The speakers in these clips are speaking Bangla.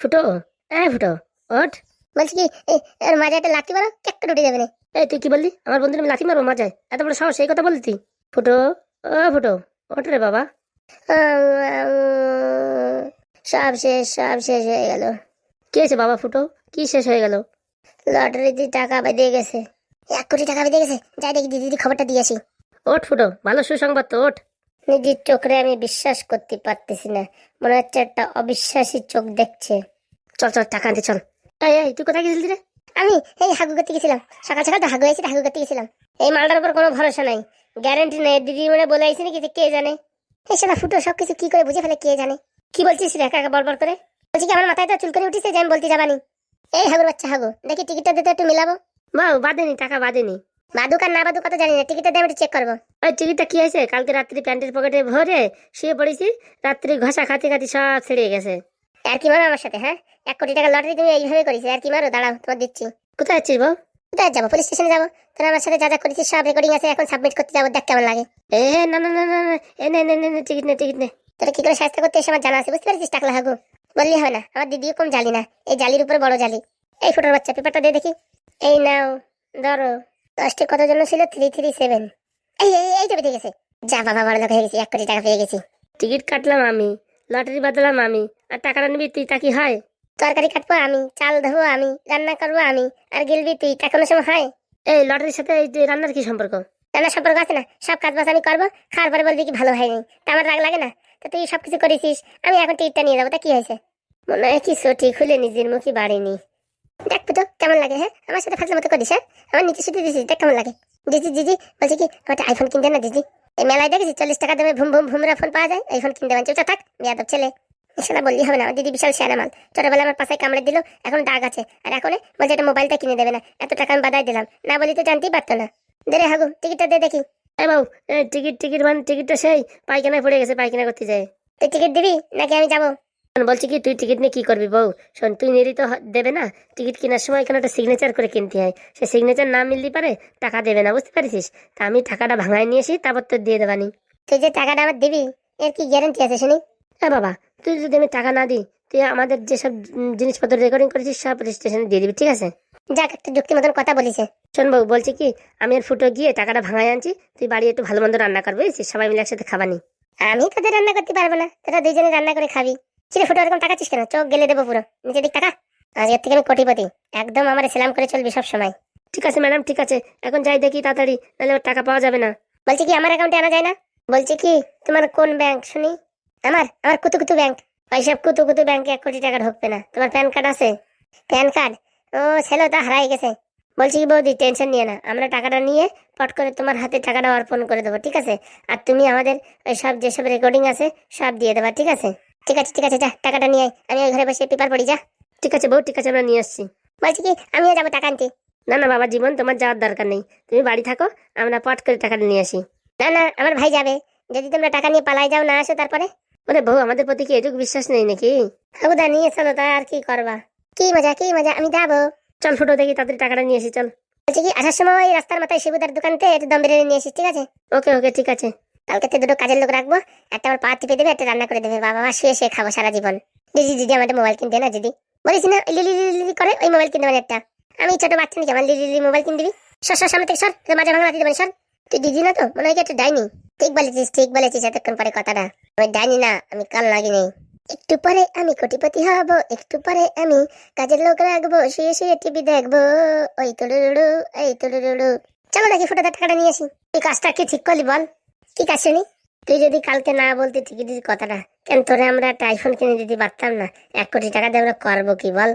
ফুটো? এ ফুটো ওঠ। বলছি কি এর মাঝে একটা লাঠি মারো চেক করে উঠে যাবে না এই তুই কি বললি? আমার বন্ধু আমি লাথি মারবো মাজায়। এত বড় সাহস এই কথা বললি তুই? ফুটো ও ফুটো ওঠ রে বাবা। সব শেষ সব শেষ হয়ে গেল। কি হয়েছে বাবা ফুটো? কি শেষ হয়ে গেল? লটারিতে টাকা বেঁধে গেছে। এক কোটি টাকা বেঁধে গেছে। যাই দেখি দিদি খবরটা দিয়ে আসি। ওঠ ফুটো ভালো সুসংবাদ তো ওঠ। নিজের চোখে আমি বিশ্বাস করতে পারতেছি না। মনে হচ্ছে একটা অবিশ্বাসী চোখ দেখছে। চল চল টাকা আনতে চল। এই তুই কোথায় গেছিলি রে? আমি এই হাগু করতে গেছিলাম। সকাল সকাল তো হাগু হাগু করতে গেছিলাম। এই মালটার উপর কোনো ভরসা নাই। গ্যারান্টি নেই। দিদি মানে বলে আইসি নাকি কে জানে? এই সেটা ফুটো সবকিছু কি করে বুঝে ফেলে কে জানে? কি বলছিস রে একা একা বড় করে? বলছি কি আমার মাথায় তো চুল করে উঠিছে যে আমি বলতে যাবানি। এই হাগুর বাচ্চা হাগু দেখি টিকিটটা দিতে একটু মিলাবো? বাউ বাদেনি টাকা বাদেনি বাদুক আর না বাদুক কত জানি না টিকিটটা দিয়ে আমি চেক করব। ওই টিকিটটা কি হয়েছে? কালকে রাত্রি প্যান্টের পকেটে ভরে শুয়ে পড়েছি রাত্রি ঘষা খাতি খাতি সব ছেড়ে গেছে। আর কি মারো আমার সাথে হ্যাঁ? এক কোটি টাকা লটারি তুমি এইভাবে করেছি আর কি মারো? দাঁড়াও তোমার দিচ্ছি। কোথায় যাচ্ছিস বউ কোথায় যাব? পুলিশ স্টেশনে যাব। তোরা আমার সাথে যা যা করেছিস সব রেকর্ডিং আছে এখন সাবমিট করতে যাব দেখ কেমন লাগে। এ না না না না না এ নে নে নে টিকিট নে টিকিট নে। তোরা কি করে সাহায্য করতে এসে আমার জানা আছে বুঝতে পারছিস টাকলা হাগু? বললি হয় না আমার দিদিও কম জালি না এই জালির উপরে বড় জালি। এই ফটোর বাচ্চা পেপারটা দিয়ে দেখি। এই নাও ধরো। দশটি কত জন্য ছিল? থ্রি থ্রি সেভেন এই এই এই তো গেছে। যা বাবা বড় লোক হয়ে গেছি এক কোটি টাকা পেয়ে গেছি। টিকিট কাটলাম আমি লটারি বাদলাম আমি আর টাকাটা নিবি তুই তা কি হয়? তরকারি কাটবো আমি চাল ধোবো আমি রান্না করব আমি আর গিলবি তুই তা কোনো সময় হয়? এই লটারির সাথে এই যে রান্নার কি সম্পর্ক? রান্নার সম্পর্ক আছে না? সব কাজ বাজ আমি করব খাওয়ার পরে বলবি কি ভালো হয়নি তা আমার রাগ লাগে না। তা তুই সব কিছু করেছিস আমি এখন টিকিটটা নিয়ে যাব তা কি হয়েছে? মনে হয় কি সটি খুলে নিজের মুখে বাড়িনি দেখ তো কেমন লাগে হ্যাঁ? আমার সাথে ফাঁসলে মতো করিস হ্যাঁ? আমার নিচে শুধু দিছিস দেখ কেমন লাগে। দিদি দিদি বলছি কি একটা আইফোন কিনতে না দিদি এই মেলায় দেখেছি চল্লিশ টাকা দামে ভুম ভুম ভুমরা ফোন পাওয়া যায়? আইফোন কিনতে পারছি ওটা থাক বিয়াদব ছেলে। সেটা বললি হবে না আমার দিদি বিশাল শেয়ার মাল ছোটবেলা আমার পাশে কামড়ে দিল এখন দাগ আছে। আর এখন বলছে এটা মোবাইলটা কিনে দেবে না এত টাকা আমি বাদাই দিলাম। না বলি তো জানতেই পারতো না। দে রে হাগু টিকিটটা দে দেখি। এ বাবু টিকিট টিকিট মানে টিকিটটা সেই পায়খানায় পড়ে গেছে পায়খানা করতে যায়। তুই টিকিট দিবি নাকি আমি যাব? বলছি কি তুই টিকিট নিয়ে কি করবি বউ? শোন তুই নিলি তো দেবে না। টিকিট কেনার সময় এখানে একটা সিগনেচার করে কিনতে হয়। সে সিগনেচার না মিলতে পারে টাকা দেবে না বুঝতে পারিস তা আমি টাকাটা ভাঙায় নিয়ে আসি তারপর তোর দিয়ে দেবানি তুই যে টাকাটা আমার দিবি এর কি গ্যারান্টি আছে শুনি? হ্যাঁ বাবা তুই যদি আমি টাকা না দিই তুই আমাদের যেসব জিনিসপত্র রেকর্ডিং করেছিস সব রেজিস্ট্রেশনে দিয়ে দিবি ঠিক আছে? যাক একটা যুক্তি মতন কথা বলিছে। শোন বাবু বলছি কি আমি আর ফুটো গিয়ে টাকাটা ভাঙায় আনছি তুই বাড়ি একটু ভালো মন্দ রান্না করবি সবাই মিলে একসাথে খাবানি। আমি তোদের রান্না করতে পারব না তোরা দুইজনে রান্না করে খাবি। ছিঁড়ে ফুটো এরকম টাকা চিস কেন? চোখ গেলে দেবো পুরো। নিচে দিক টাকা আজকের থেকে আমি কোটিপতি। একদম আমার সেলাম করে চলবি সব সময় ঠিক আছে ম্যাডাম ঠিক আছে। এখন যাই দেখি তাড়াতাড়ি নাহলে ওর টাকা পাওয়া যাবে না। বলছি কি আমার অ্যাকাউন্টে আনা যায় না? বলছি কি তোমার কোন ব্যাংক শুনি। আমার? আমার কুতু কুতু ব্যাংক ওইসব কুতু কুতু ব্যাংকে এক কোটি টাকা ঢুকবে না। তোমার প্যান কার্ড আছে? প্যান কার্ড ও ছেলে তা হারাই গেছে। বলছি কি বৌদি টেনশন নিয়ে না। আমরা টাকাটা নিয়ে পট করে তোমার হাতে টাকাটা অর্পণ করে দেবো ঠিক আছে? আর তুমি আমাদের ওই সব যেসব রেকর্ডিং আছে সব দিয়ে দেবা ঠিক আছে? ঠিক আছে ঠিক আছে যা টাকাটা নিয়ে আয়। আমি ওই ঘরে বসে পেপার পড়ি যা। ঠিক আছে বউ ঠিক আছে আমরা নিয়ে আসছি। বলছি কি আমিও যাব টাকা আনতে। না না বাবা জীবন তোমার যাওয়ার দরকার নেই। তুমি বাড়ি থাকো আমরা পট করে টাকাটা নিয়ে আসি। না না আমার ভাই যাবে। যদি তোমরা টাকা নিয়ে পালাই যাও না আসো তারপরে? ওরে বউ আমাদের প্রতি কি এটুকু বিশ্বাস নেই নাকি? হাবুদা নিয়ে চলো তা আর কি করবা? কি মজা কি মজা আমি যাব। চল ফুটো দেখি তাদের টাকাটা নিয়ে আসি চল। বলছি কি আসার সময় ওই রাস্তার মাথায় শিবুদার দোকানতে একটু দম বিরিয়ানি নিয়ে এসিস ঠিক আছে? ওকে ওকে ঠিক আছে। কালকে তো দুটো কাজের লোক রাখব, একটা আমার পা টিপে দেবে, একটা রান্না করে দেবে, বাবা শুয়ে শুয়ে খাব সারা জীবন। দিদি দিদি আমার মোবাইল কিনতে না দিদি? বলিস না লিলি লিলি করে, ওই মোবাইল কিনতে মানে একটা। আমি ছোট বাচ্চা নাকি, আমার লিলি লিলি মোবাইল কিনে দিবি? সর সর, সামনে থেকে সর, তোর মাঝে ভাঙা দিতে সর। তুই দিদি না তো, মনে হয় একটা ডাইনি। ঠিক বলেছিস ঠিক বলেছিস, এতক্ষণ পরে কথাটা। আমি ডাইনি না, আমি কাল লাগিনি। একটু পরে আমি কোটিপতি হব, একটু পরে আমি কাজের লোক রাখব, শুয়ে শুয়ে টিভি দেখব। ওই তুলুরুড়ু এই তুলুরুড়ু চলো দেখি ফুটাতে টাকাটা নিয়ে আসি। তুই কাজটা কি ঠিক করলি বল? কি কাজ শুনি তুই যদি কালকে না বলতি দিদি কথাটা। কেন তোরে আমরা একটা আইফোন কিনে দিতে পারতাম না? এক কোটি টাকা দিয়ে আমরা করব কি বল?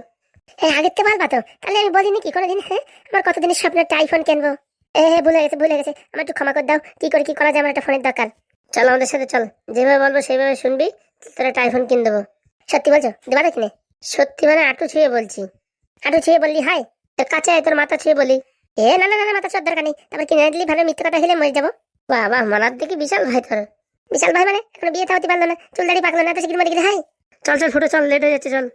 হ্যাঁ আগের তো পারবা তো? তাহলে আমি বলিনি কি কোনোদিন হ্যাঁ? আমার কতদিনের স্বপ্ন একটা আইফোন কিনবো? এ হ্যাঁ ভুলে গেছে ভুলে গেছে। আমার একটু ক্ষমা করে দাও। কি করে কি করা যায় আমার একটা ফোনের দরকার। চল আমাদের সাথে চল। যেভাবে বলব সেইভাবে শুনবি তোর একটা আইফোন কিনে দেবো। সত্যি বলছো? দেবা কিনে সত্যি মানে আটু ছুঁয়ে বলছি। আটু ছুঁয়ে বললি হাই? তোর কাছে তোর মাথা ছুঁয়ে বলি। এ না না না না, মাথা ছোঁয়ার দরকার নেই। তারপর কিনে দিলি ভালো মিথ্যে কথা হেলে মরে যাব। বাহ মানার দেখি বিশাল ভাই তোর বিশাল ভাই মানে? এখনও বিয়ে থাকতে পারল না চুল দাড়ি পাকলো না তো সেদিন মরে গেলে হাই চল চল ফুটো চল লেট হয়ে যাচ্ছে চল।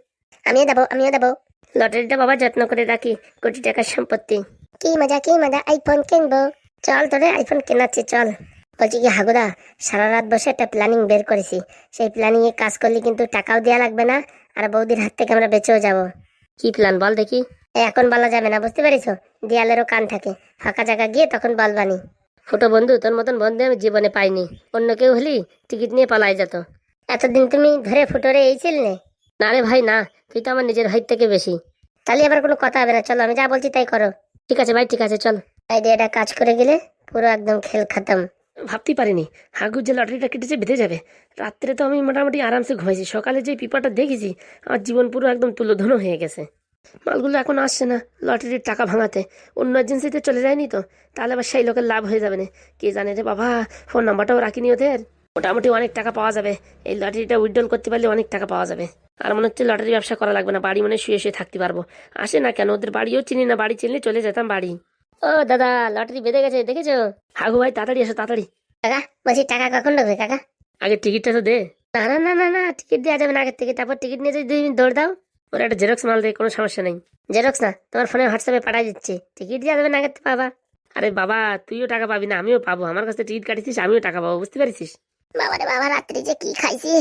আমিও দেবো আমিও দেবো। লটারিটা বাবা যত্ন করে রাখি কোটি টাকার সম্পত্তি। কি মজা কি মজা আইফোন কিনবো। চল তোরে আইফোন কেনাচ্ছি চল। বলছি কি হাগুদা সারা রাত বসে একটা প্ল্যানিং বের করেছি। সেই প্ল্যানিং এ কাজ করলে কিন্তু টাকাও দেওয়া লাগবে না আর বৌদির হাত থেকে আমরা বেঁচেও যাব। কি প্ল্যান বল দেখি। এখন বলা যাবে না বুঝতে পেরেছ? দেয়ালেরও কান থাকে। ফাঁকা জায়গা গিয়ে তখন বলবানি ফুটো বন্ধু, তোর মতন বন্ধু আমি জীবনে পাইনি। অন্য কেউ হলি টিকিট নিয়ে পালাই যেত। এতদিন তুমি ধরে ফুটোরে এই ছিলে না রে ভাই, না, তুই তো আমার নিজের ভাই থেকে বেশি। তাহলে আবার কোনো কথা হবে না, চলো, আমি যা বলছি তাই করো। ঠিক আছে ভাই, ঠিক আছে, চল। আইডিয়াটা কাজ করে গেলে পুরো একদম খেল খাতাম। ভাবতেই পারিনি হাগুর যে লটারিটা কেটেছে বেঁধে যাবে। রাত্রে তো আমি মোটামুটি আরামসে ঘুমাইছি। সকালে যে পিপাটা দেখেছি, আমার জীবন পুরো একদম তুলোধনো হয়ে গেছে। মালগুলো এখন আসছে না লটারির টাকা ভাঙাতে। অন্য এজেন্সিতে চলে যায়নি তো তাহলে আবার সেই লোকের লাভ হয়ে যাবে না। কে জানে রে বাবা ফোন নাম্বারটাও রাখিনি ওদের। মোটামুটি অনেক টাকা পাওয়া যাবে। এই লটারিটা উইথড্রল করতে পারলে অনেক টাকা পাওয়া যাবে। আর মনে হচ্ছে লটারি ব্যবসা করা লাগবে না বাড়ি মনে শুয়ে শুয়ে থাকতে পারব। আসে না কেন ওদের বাড়িও চিনি না বাড়ি চিনলে চলে যেতাম বাড়ি। ও দাদা লটারি বেঁধে গেছে দেখেছ? হাগু ভাই তাড়াতাড়ি এসো তাড়াতাড়ি। কাকা বলছি টাকা কখন ঢুকবে কাকা? আগে টিকিটটা তো দে। না না না না না টিকিট দেওয়া যাবে না আগের থেকে তারপর টিকিট নিয়ে যদি দুই মিনিট দৌড় দাও। ওরা একটা জেরক্স মাল দেয় কোনো সমস্যা নেই। জেরক্স না তোমার ফোনে হোয়াটসঅ্যাপে পাঠাই দিচ্ছি। টিকিট দেওয়া যাবে না থেকে বাবা। আরে বাবা তুইও টাকা পাবি না আমিও পাবো। আমার কাছে টিকিট কাটিছিস আমিও টাকা পাবো বুঝতে পারছিস? বাবারে বাবা রাত্রি যে কি খাইছি।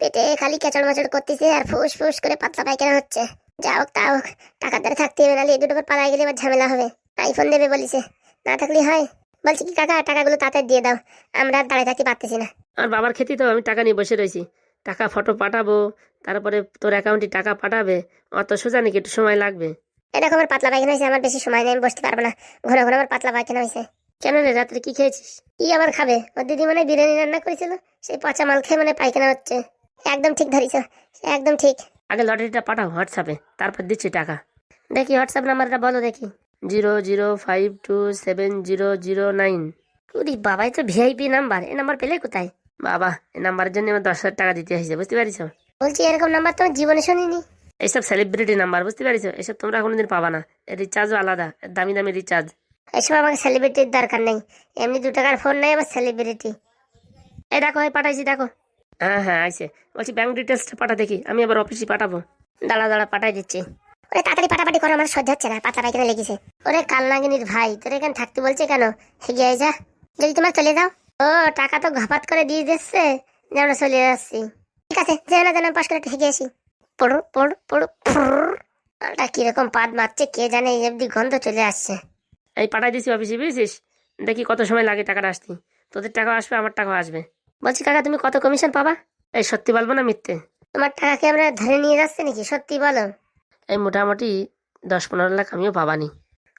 পেটে খালি কেচড় মাচড় করতেছে আর ফুস ফুস করে পাতলা পায়খানা হচ্ছে। যা হোক তা হোক টাকা দ্বারা থাকতে হবে নাহলে এই দুটো পালাই গেলে এবার ঝামেলা হবে। আইফোন দেবে বলিছে। না থাকলে হয়। বলছি কি কাকা টাকাগুলো তাড়াতাড়ি দিয়ে দাও। আমরা আর দাঁড়িয়ে থাকতে পারতেছি না। আর বাবার খেতেই তো আমি টাকা নিয়ে বসে রয়েছি। টাকা ফটো পাঠাবো তারপরে তোর অ্যাকাউন্টে টাকা পাঠাবে অত সোজা নাকি একটু সময় লাগবে। এরকম আমার পাতলা পায়খানা হয়েছে আমার বেশি সময় নেই আমি বসতে পারব না। ঘন ঘন আমার পাতলা পায়খানা হয়েছে। কেন রে রাত্রে কি খেয়েছিস? কি আবার খাবে। ওর দিদি মানে বিরিয়ানি রান্না করেছিল সেই পচা মাল খেয়ে মানে পায়খানা হচ্ছে। একদম ঠিক ধরিস একদম ঠিক। আগে লটারিটা পাঠাও হোয়াটসঅ্যাপে তারপর দিচ্ছি টাকা। দেখি হোয়াটসঅ্যাপ নাম্বারটা বলো দেখি। Zero zero five two seven zero zero nine Babai তো ভিআইপি নাম্বার এই নাম্বার পেলে কোথায়? বাবা এই নাম্বারের জন্য আমার দশ হাজার টাকা দিতে হয়েছে বুঝতে পারিস বলছি এরকম নাম্বার তো জীবনে শুনিনি? এইসব সেলিব্রিটি নাম্বার বুঝতে পারিস এসব তোমরা কোনোদিন পাবা না। এর রিচার্জও আলাদা দামি দামি রিচার্জ এসব আমাকে সেলিব্রিটির দরকার নেই। এমনি দু টাকার ফোন নেই আবার সেলিব্রিটি এই দেখো এই পাঠাইছি দেখো। হ্যাঁ হ্যাঁ আইসে বলছি ব্যাংক ডিটেলসটা পাঠা দেখি আমি আবার অফিসে পাঠাবো। দাঁড়া দাঁড়া পাঠাই দিচ্ছি। ওরে তাড়াতাড়ি পাটাপাটি করো আমার সহ্য হচ্ছে না পাতলা পায়খানা লেগেছে। ওরে কাল নাগিনীর ভাই তোর এখানে থাকতে বলছে কেন? হেগে যা। যদি তোমার চলে যাও ও টাকা তো ঘাপাত করে দিয়ে দিচ্ছে। যে আমরা চলে যাচ্ছি। ঠিক আছে যেন যেন পাশ করে হেগে আসি। পড়ো পড়ো পড়ো ওটা কীরকম পাদ মারছে কে জানে এই গন্ধ চলে আসছে। এই পাঠাই দিছি অফিসে বুঝেছিস? দেখি কত সময় লাগে টাকাটা আসতে। তোদের টাকা আসবে আমার টাকা আসবে। বলছি কাকা তুমি কত কমিশন পাবা? এই সত্যি বলব না মিথ্যে। তোমার টাকাকে আমরা ধরে নিয়ে যাচ্ছে নাকি? সত্যি বলো। এই মোটামুটি দশ পনেরো লাখ আমিও পাবানি।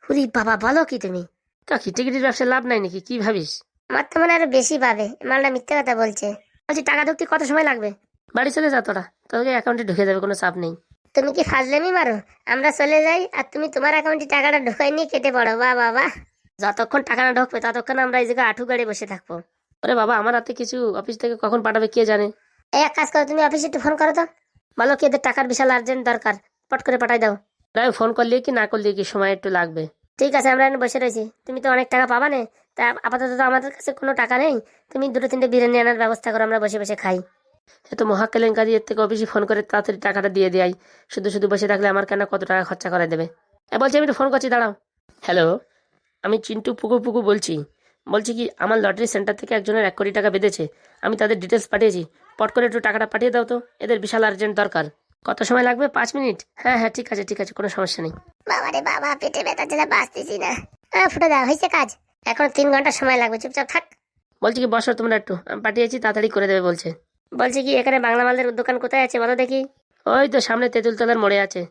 হুরি বাবা বলো কি তুমি? কাকি টিকিটের ব্যবসায় লাভ নাই নাকি? কি ভাবিস? আমার তো মনে আরও বেশি পাবে। মালটা মিথ্যা কথা বলছে। বলছি টাকা ঢুকতে কত সময় লাগবে? বাড়ি চলে যা তোরা। তোকে অ্যাকাউন্টে ঢুকে যাবে কোনো চাপ নেই। তুমি কি ফাজলামি মারো? আমরা চলে যাই আর তুমি তোমার অ্যাকাউন্টে টাকাটা ঢুকাই নিয়ে কেটে পড়ো। বাহ বাবা যতক্ষণ টাকা না ঢুকবে ততক্ষণ আমরা এই জায়গায় আঠু গাড়ি বসে থাকব। ওরে বাবা আমার হাতে কিছু অফিস থেকে কখন পাঠাবে কে জানে? এক কাজ করো তুমি অফিসে একটু ফোন করো তো। বলো কি এদের টাকার বিশাল আর্জেন্ট দরকার। পট করে পাঠাই দাও। তাই ফোন করলে কি না করলে কি সময় একটু লাগবে। ঠিক আছে আমরা এখানে বসে রয়েছি। তুমি তো অনেক টাকা পাবা না তা আপাতত তো আমাদের কাছে কোনো টাকা নেই। তুমি দুটো তিনটে বিরিয়ানি আনার ব্যবস্থা করো আমরা বসে বসে খাই। এ তো মহা কেলেঙ্কারি এর থেকে অফিসে ফোন করে তাড়াতাড়ি টাকাটা দিয়ে দেয় শুধু শুধু বসে থাকলে আমার কেন কত টাকা খরচা করে দেবে? এ বলছি আমি একটু ফোন করছি দাঁড়াও। হ্যালো আমি চিন্টু পুকু পুকু বলছি। বলছি কি আমার লটারি সেন্টার থেকে একজনের এক কোটি টাকা বেঁধেছে। আমি তাদের ডিটেলস পাঠিয়েছি। পট করে একটু টাকাটা পাঠিয়ে দাও তো এদের বিশাল আর্জেন্ট দরকার। কত সময় লাগবে? পাঁচ মিনিট? হ্যাঁ হ্যাঁ ঠিক আছে ঠিক আছে কোনো সমস্যা নেই। বাবা রে বাবা পেটে ব্যথা যেটা বাঁচতেছি না। আহ, ফুটে দেওয়া হয়েছে কাজ। এখন তিন ঘণ্টা সময় লাগবে চুপচাপ থাক। বলছি কি বসো তোমরা একটু আমি পাঠিয়েছি তাড়াতাড়ি করে দেবে বলছে। বলছি কি এখানে বাংলা মালদের দোকান কোথায় আছে বলো দেখি? ওই তো সামনে তেঁতুল তলার মোড়ে আছে।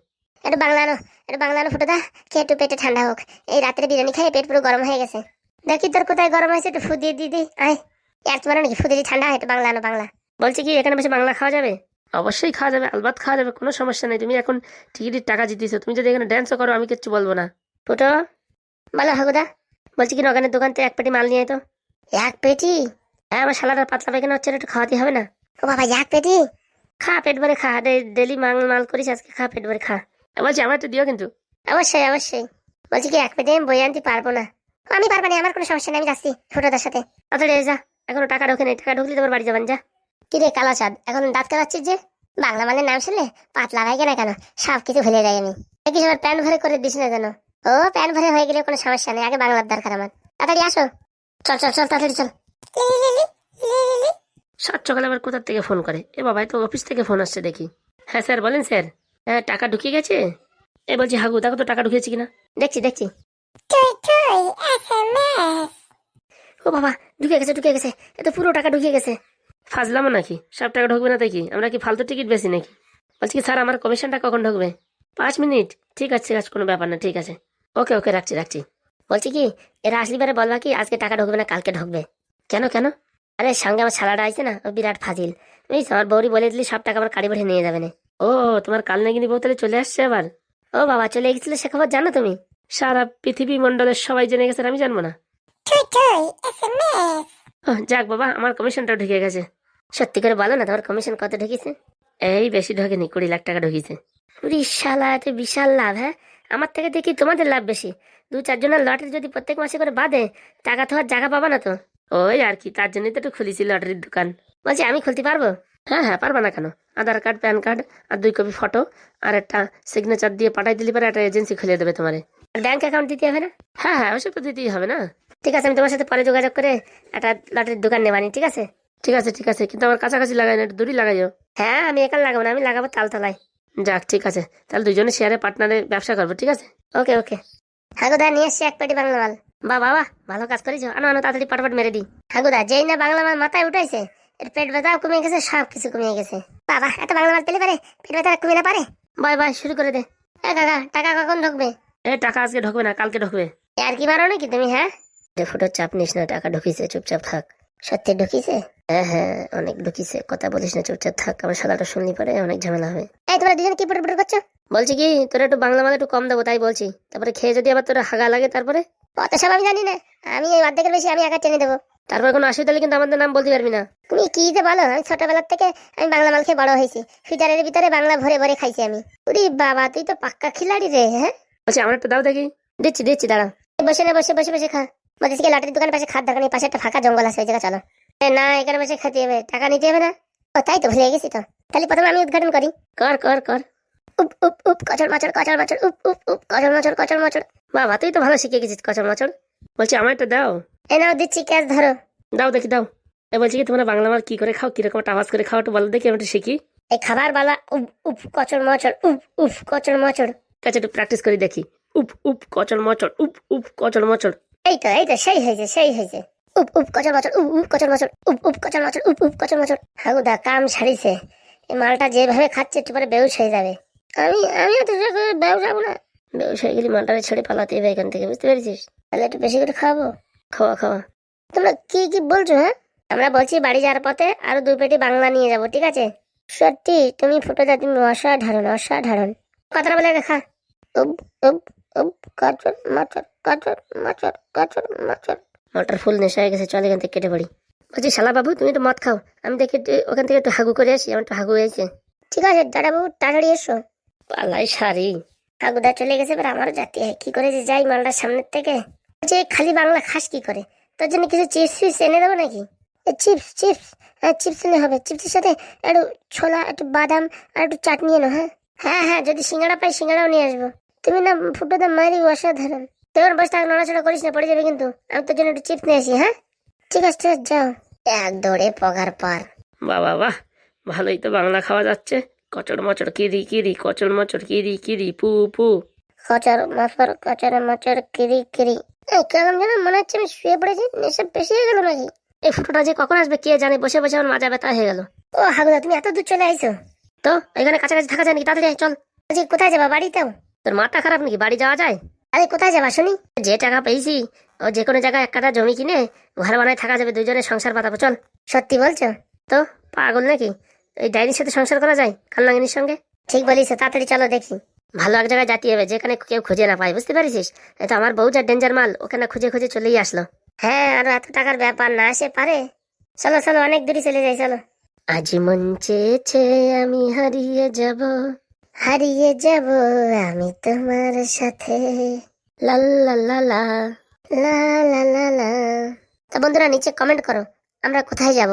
একটু বাংলা আনো একটু বাংলা আনো ফুটে দা খেয়ে একটু পেটে ঠান্ডা হোক। এই রাত্রে বিরিয়ানি খেয়ে পেট পুরো গরম হয়ে গেছে। দেখি তোর কোথায় গরম হয়েছে একটু ফু দিদি আয়। আর তোমার নাকি ফু দিয়ে ঠান্ডা হয় একটু বাংলা আনো বাংলা। বলছি কি এখানে বসে বাংলা খাওয়া যাবে? অবশ্যই খাওয়া যাবে আলবাত খাওয়া যাবে কোনো সমস্যা নেই। তুমি এখন টিকিটের টাকা জিতিয়েছো তুমি যদি এখানে ড্যান্সও করো আমি কিচ্ছু বলব না। ফুটো বলো হাগুদা। বলছি কি নগানের দোকান থেকে এক পেটি মাল নিয়ে তো। এক পেটি? হ্যাঁ আমার শালার পাতলা পায়খানা হচ্ছে না, একটু খাওয়াতে হবে না। ও বাবা এক পেটি? খা পেট ভরে খা ডেলি মাল মাল করিস আজকে খা পেট ভরে খা। বলছি আমার তো দিও কিন্তু। অবশ্যই অবশ্যই। বলছি কি এক পেটি আমি বই আনতে পারব না। আমি পারব না আমার কোনো সমস্যা নেই আমি যাচ্ছি ফুটোদার সাথে। তাড়াতাড়ি এসে যা এখনও টাকা ঢোকে নেই টাকা ঢুকলে তোমার বাড়ি যাবেন যা। কি রে কালো চাঁদ এখন দাঁত কালাচ্ছিস যে? বাংলা মালের নাম শুনলে পাতলা ভাই কেন? কেন সব কিছু ভুলে যাই আমি। দেখি সবার প্যান ভরে করে দিস না যেন ও প্যান ভরে হয়ে গেলে কোনো সমস্যা নেই। আগে বাংলার দরকার আমার। তাড়াতাড়ি আসো। চল চল চল তাড়াতাড়ি চল। সাত সকালে আবার কোথার থেকে ফোন করে? এ বাবাই তো অফিস থেকে ফোন আসছে দেখি। হ্যাঁ স্যার বলেন স্যার। হ্যাঁ টাকা ঢুকিয়ে গেছে? এ বলছি হাগু দেখো তো টাকা ঢুকিয়েছে কিনা। দেখছি দেখছি। ও বাবা ঢুকে গেছে ঢুকে গেছে। এ তো পুরো টাকা ঢুকে গেছে। ফাজলামো নাকি? সব টাকা ঢুকবে না তাই কি? আমরা কি ফালতু টিকিট বেশি নাকি? বলছি কি স্যার আমার কমিশনটা কখন ঢুকবে? পাঁচ মিনিট। ঠিক আছে ঠিক আছে কোনো ব্যাপার না ঠিক আছে। ওকে ওকে রাখছি রাখছি। বলছি কি এরা আসলি বারে বলবা কি আজকে টাকা ঢুকবে না কালকে ঢুকবে। কেন কেন? আরে সঙ্গে আমার ছালাটা আছে না ও বিরাট ফাজিল। বুঝিস আমার বৌরি বলে দিলি সব টাকা আমার কাড়ি বেড়ে নিয়ে যাবে না। ও তোমার কাল নাগিনি বউ তাহলে চলে আসছে আবার? ও বাবা চলে গেছিলে সে খবর জানো তুমি? সারা পৃথিবী মণ্ডলের সবাই জেনে গেছে আমি জানব না। যাক বাবা আমার কমিশনটাও ঢুকে গেছে। সত্যি করে বলো না তোমার কমিশন কত ঢুকেছে? এই বেশি ঢোকেনি কুড়ি লাখ টাকা ঢুকিয়েছে কুড়ি শালা এত বিশাল লাভ হ্যাঁ? আমার থেকে দেখি তোমাদের লাভ বেশি। দু চারজনের লটারি যদি প্রত্যেক মাসে করে বাঁধে টাকা তো আর জায়গা পাবা না তো। ওই আর কি তার জন্যই তো একটু খুলেছি লটারির দোকান। বলছি আমি খুলতে পারব? হ্যাঁ হ্যাঁ পারবা না কেন? আধার কার্ড প্যান কার্ড আর দুই কপি ফটো আর একটা সিগনেচার দিয়ে পাঠাই দিলে পরে একটা এজেন্সি খুলে দেবে তোমার। ব্যাংক অ্যাকাউন্ট দিতে হবে না? হ্যাঁ হ্যাঁ ওসব তো দিতেই হবে না। ঠিক আছে আমি তোমার সাথে পরে যোগাযোগ করে একটা লটারির দোকান নেবানি ঠিক আছে? ঠিক আছে ঠিক আছে কিন্তু আমার কাছাকাছি লাগাই না একটু দূরই লাগাইও। হ্যাঁ আমি একা লাগাবো না আমি লাগাবো তালতলায়। যাক ঠিক আছে। তাহলে দুজনে শেয়ারে পার্টনারে ব্যবসা করব ঠিক আছে? ওকে ওকে। হাগুদা নিয়ে এসছি এক পেটি বাংলা মাল। বা বাবা ভালো কাজ করেছ। আনো আনো তাড়াতাড়ি পাটপাট মেরে দিই। হাগুদা যেই না বাংলা মাল মাথায় উঠাইছে এর পেট ব্যথাও কমে গেছে সব কিছু কমে গেছে। বাবা এত বাংলা মাল পেলে পারে? পেট ব্যথা কমে না পারে? বাই বাই শুরু করে দে। এ কাকা টাকা কখন ঢুকবে? এ টাকা আজকে ঢুকবে না কালকে ঢুকবে। এ আর কি মারো নাকি তুমি হ্যাঁ? ফুটো চাপ নিস না টাকা ঢুকিছে চুপচাপ থাক। সত্যি ঢুকিছে হ্যাঁ হ্যাঁ অনেক ঢুকিছে কথা বলিস না, চুপচাপ থাক, আমার সাদাটা শুনলি পরে অনেক ঝামেলা হবে এই, তোমরা দুজন কি পুটপুট করছ? বলছি কি, তোরা একটু বাংলা মাল একটু কম দেবো, তাই বলছি। তারপরে খেয়ে যদি আবার তোরা হাগা লাগে তারপরে? অত সব আমি জানি না, আমি এই অর্ধেকের বেশি আমি একা টেনে দেবো। তারপরে কোনো অসুবিধা হলে কিন্তু আমাদের নাম বলতে পারবি না। তুমি কি যে বলো, আমি ছোটবেলার থেকে আমি বাংলা মাল খেয়ে বড় হয়েছি। ফিটারের ভিতরে বাংলা ভরে ভরে খাইছি আমি। উরি বাবা, তুই তো পাক্কা খিলাড়ি রে হ্যাঁ? বলছি, আমার একটা দাও দেখি। দিচ্ছি দিচ্ছি, দাঁড়া। বসে না, বসে বসে বসে খা। বলছিস কি, লটারির দোকানের পাশে খাদ দোকানের পাশে একটা ফাঁকা জঙ্গল আছে, ওই জায়গা চলো। না এখানে বসে খেতে হবে। টাকা নিতে হবে না? ও তাই তো ভুলে গেছি তো। তাহলে প্রথমে আমি উদ্ঘাটন করি। কর কর কর। উপ উপ উপ কচর মাচর কচর মাচর উপ উপ উপ কচর মাচর কচর মাচর। বাবা তুই তো ভালো শিখে গেছিস কচর মচর। বলছি আমার একটা দাও। এ নাও দিচ্ছি ক্যাশ ধরো। দাও দেখি দাও। এ বলছি কি তোমরা বাংলা মাল কি করে খাও কীরকম আওয়াজ করে খাও একটু বলো দেখি আমি একটু শিখি। এই খাবার বালা উপ উপ কচর মচর উপ উপ কচর মচর। কাছে একটু প্র্যাকটিস করে দেখি। উপ উপ কচর মচর উপ উপ কচর মচর। এই তো এই তো সেই হয়েছে সেই হয়েছে। উপ উপ কচর মচর উপ উপ কচর মচর উপ উপ কচর মচর উপ উপ কচর মচর হাগুদা, কাম সারিছে। এই মালটা যেভাবে খাচ্ছে একটু পরে বেউস হয়ে যাবে। আমি আমি এত বেউস যাব না। বেউস হয়ে গেলি মালটারে ছেড়ে পালাতে হবে এখান থেকে, বুঝতে পেরেছিস? তাহলে একটু বেশি করে খাওয়াবো? খাওয়া খাওয়া। তোমরা কি কি বলছো হ্যাঁ? আমরা বলছি বাড়ি যাওয়ার পথে আরও দুই পেটি বাংলা নিয়ে যাব, ঠিক আছে? সত্যি, তুমি ফুটোদা তুমি অসাধারণ অসাধারণ। কথাটা বলে দেখা উপ উপ উপ কচর মচর কচর মচর কচর মচর মালটার ফুল নেশা হয়ে গেছে, চল এখান থেকে কেটে পড়ি। বলছি, শালা বাবু, তুমি একটু মদ খাও। আমি দেখি ওখান থেকে একটু হাগু করে আসি, আমার একটু হাগু হয়েছে। ঠিক আছে দাদাবাবু তাড়াতাড়ি এসো। পালাই শাড়ি। ঠাকুরদা চলে গেছে, এবার আমারও যেতে হয়। কি করে যে যাই মালটার সামনের থেকে। যে খালি বাংলা খাস কি করে? তোর জন্য কিছু চিপস ফিপস এনে দেবো নাকি? Chips chips. হ্যাঁ চিপস এনে হবে। চিপসের সাথে একটু ছোলা, একটু বাদাম, আর একটু চাটনি এনো হ্যাঁ? হ্যাঁ হ্যাঁ যদি সিঙ্গাড়া পাই সিঙ্গাড়াও নিয়ে আসব। তুমি না ফুটোদা মারি অসাধারণ। তোর বসে থাক নড়াচড়া করিস না পড়ে যাবে কিন্তু। আমি তোর জন্য একটু চিপস নিয়ে আসি হ্যাঁ? ঠিক আছে ঠিক আছে, যাও। এক দৌড়ে পগার পার। বাবা বাহ ভালোই তো বাংলা খাওয়া যাচ্ছে। কচর মচর কিরি কিরি কচর মচর কিরি কিরি পু পু। কচর মচর কচর মচর কিরি কিরি। এই কেমন যেন মনে হচ্ছে আমি শুয়ে পড়েছি নেশা বেশি হয়ে গেল নাকি? এই ফুটোটা যে কখন আসবে কে জানে? বসে বসে আমার মাজা ব্যথা হয়ে গেল। ও হাগুদা তুমি এত দূর চলে আইছো। তো এখানে কাছাকাছি থাকা যায় নাকি? তাড়াতাড়ি চল। বলছি কোথায় যাবা? বাড়িতেও? তোর মাথা খারাপ নাকি? বাড়ি যাওয়া যায়? আরে, কোথায় যাবা শুনি? যে টাকা পেয়েছি, ও যে কোনো জায়গায় এক কাটা জমি কিনে ঘর বানায় থাকা যাবে দুজনে সংসার পাতাবো চল। সত্যি বলছো? তো, পাগল নাকি? এই ডাইনির সাথে সংসার করা যায়, কালনাগিনীর সঙ্গে? ঠিক বলিস তাড়াতাড়ি চলো দেখি। ভালো এক জায়গায় জাতি হবে, যেখানে কেউ খুঁজে না পায়, বুঝতে পারিস তো আমার বউ যা ডেঞ্জার মাল, ওখানে খুঁজে খুঁজে চলেই আসলো। হ্যাঁ আর এত টাকার ব্যাপার না আসে পারে। চলো চলো, অনেক দূরে চলে যাই, চলো। আজি মন চেয়েছে আমি হারিয়ে যাব। হারিয়ে যাব আমি তোমার সাথে। লা লা লা লা তা বন্ধুরা, নিচে কমেন্ট করো, আমরা কোথায় যাব?